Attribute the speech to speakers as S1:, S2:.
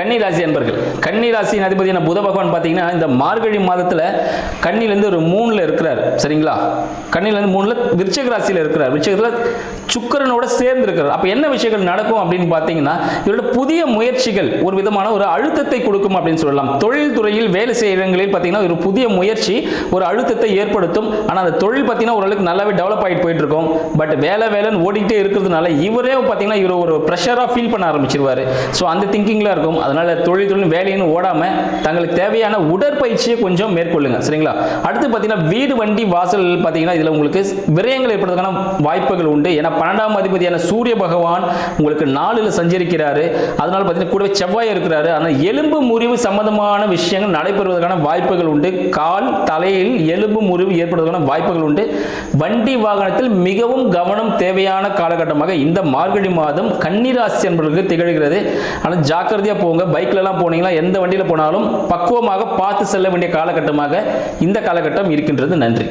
S1: கன்னிராசி அன்பர்கள். கன்னிராசியின் அதிபதியான புத பகவான் பார்த்தீங்கன்னா இந்த மார்கழி மாதத்தில் கன்னிலேருந்து ஒரு மூணில் இருக்கிறார். சரிங்களா? கன்னிலேருந்து மூணில் விருச்சக ராசியில் இருக்கிறார். விருச்சகத்தில் சுக்கரனோட சேர்ந்து இருக்கிறார். அப்போ என்ன விஷயங்கள் நடக்கும் அப்படின்னு பார்த்தீங்கன்னா இவரோட புதிய முயற்சிகள் ஒரு விதமான ஒரு அழுத்தத்தை கொடுக்கும் அப்படின்னு சொல்லலாம். தொழில் துறையில் வேலை செய்ய இடங்களில் பார்த்தீங்கன்னா ஒரு புதிய முயற்சி ஒரு அழுத்தத்தை ஏற்படுத்தும். ஆனால் அந்த தொழில் பார்த்தீங்கன்னா ஓரளவுக்கு நல்லாவே டெவலப் ஆகிட்டு போயிட்டு இருக்கும் பட் வேலை வேலைன்னு ஓடிக்கிட்டே இருக்கிறதுனால இவரே பார்த்தீங்கன்னா இவர் ஒரு ப்ரெஷராக ஃபீல் பண்ண ஆரம்பிச்சிருவார். ஸோ அந்த திங்கிங்கில் இருக்கும். அதனால தொழில் தொழில் வேலைன்னு ஓடாமல் தங்களுக்கு தேவையான உடற்பயிற்சியை கொஞ்சம் மேற்கொள்ளுங்க. சரிங்களா? அடுத்து பார்த்தீங்கன்னா வீடு வண்டி வாசல் பார்த்தீங்கன்னா இதில் உங்களுக்கு விரயங்கள் ஏற்படுறதுக்கான வாய்ப்புகள் உண்டு. ஏன்னா பன்னெண்டாம் அதிபதியான சூரிய பகவான் உங்களுக்கு நாளில் சஞ்சரிக்கிறாரு. அதனால பார்த்தீங்கன்னா கூடவே செவ்வாய் இருக்கிறாரு. ஆனால் எலும்பு முறிவு சம்பந்தமான விஷயங்கள் நடைபெறுவதற்கான வாய்ப்புகள் உண்டு. கால் தலையில் எலும்பு முறிவு ஏற்படுவதற்கான வாய்ப்புகள் உண்டு. வண்டி வாகனத்தில் மிகவும் கவனம் தேவையான காலகட்டமாக இந்த மார்கழி மாதம் கன்னிராசி என்பவர்களுக்கு திகழ்கிறது. ஆனால் ஜாக்கிரதையாக போங்க பைக்லலாம் போனீங்களா எந்த வண்டியில் போனாலும் பக்குவமாக பார்த்து செல்ல வேண்டிய காலகட்டமாக இந்த காலகட்டம் இருக்கின்றது. நன்றி.